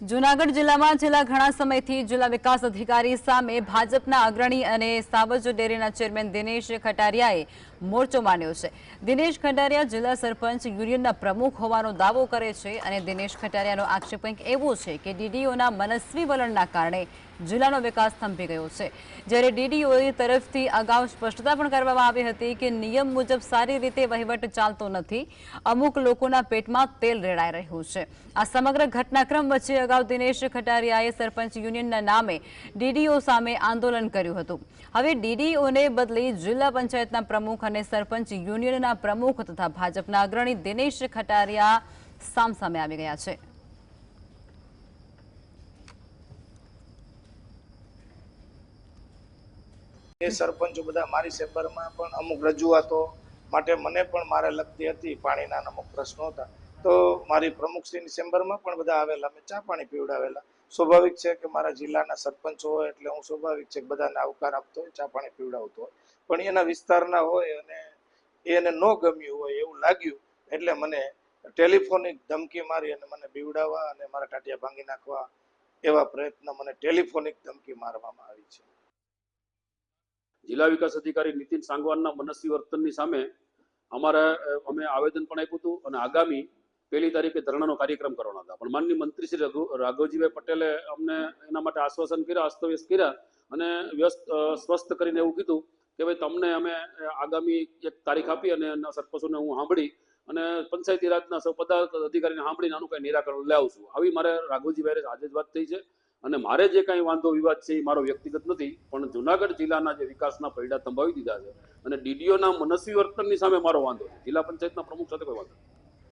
જૂનાગઢ જિલ્લામાં છેલ્લા ઘણા સમયથી જિલ્લા વિકાસ અધિકારી સામે ભાજપના અગ્રણી અને સાવજ ડેરીના ચેરમેન દિનેશ ખટારિયાએ મોરચો માંડ્યો છે. દિનેશ ખટારિયા જિલ્લા સરપંચ યુનિયનના પ્રમુખ હોવાનો દાવો કરે છે અને દિનેશ ખટારિયાનો આક્ષેપ કંઈક એવો છે કે ડીડીઓના મનસ્વી વલણના કારણે જિલ્લાનો વિકાસ થંભી ગયો છે. જ્યારે ડીડીઓ તરફથી અગાઉ સ્પષ્ટતા પણ કરવામાં આવી હતી કે નિયમ મુજબ સારી રીતે વહીવટ ચાલતો નથી, અમુક લોકોના પેટમાં તેલ રેડાઈ રહ્યું છે. આ સમગ્ર ઘટનાક્રમ વચ્ચે અગાઉ દિનેશ ખટારિયાએ સરપંચ યુનિયનના નામે ડીડીઓ સામે આંદોલન કર્યું હતું. હવે ડીડીઓને બદલી જિલ્લા પંચાયતના પ્રમુખ અને સરપંચ યુનિયનના પ્રમુખ તથા ભાજપના અગ્રણી દિનેશ ખટારિયા સામસામે આવી ગયા છે. એ સરપંચો બધા મારી ચેમ્બરમાં પણ અમુક રજૂઆતો માટે મને પણ મારે લગતી હતી. પાણીના અમુક પ્રશ્નો હતા. તો મારી પ્રમુખશ્રીની ચેમ્બરમાં પણ બધા આવેલા. મેં ચા પાણી પીવડાવેલા. સ્વાભાવિક છે કે મારા જિલ્લાના સરપંચ હોય એટલે હું સ્વાભાવિક છે બધાને આવકાર આપતો હોય, ચા પાણી પીવડાવતો હોય. પણ એના વિસ્તારના હોય અને એને ન ગમ્યું હોય એવું લાગ્યું એટલે મને ટેલિફોનિક ધમકી મારી અને મને બીવડાવવા અને મારા ટાટિયા ભાંગી નાખવા એવા પ્રયત્ન મને ટેલિફોનિક ધમકી મારવામાં આવી છે. જિલ્લા વિકાસ અધિકારી નીતિન સાંગવાનના મનસ્વી વર્તનની સામે અમારે અમે આવેદન પણ આપ્યું હતું અને આગામી પહેલી તારીખે ધરણાનો કાર્યક્રમ કરવાના હતા. પણ માનની મંત્રી શ્રી રઘુ રાઘવજીભાઈ પટેલે અમને એના માટે આશ્વાસન કર્યા, અસ્તવ્યસ્ત કર્યા અને વ્યસ્ત સ્વસ્થ કરીને એવું કીધું કે ભાઈ તમને અમે આગામી એક તારીખ આપી અને એના સરપંચોને હું સાંભળી અને પંચાયતી રાજના સૌ બધા અધિકારીને સાંભળીને આનું કંઈ નિરાકરણ લઈ આવશું આવી મારે રાઘવજીભાઈ આજે જ વાત થઈ છે અને મારે જે કાંઈ વાંધો વિવાદ છે એ મારો વ્યક્તિગત નથી, પણ જુનાગઢ જિલ્લાના જે વિકાસના પૈડા થંભાવી દીધા છે અને ડીડીઓના મનસ્વી વર્તનની સામે મારો વાંધો છે. જિલ્લા પંચાયતના પ્રમુખ સાથે કોઈ વાંધો નથી.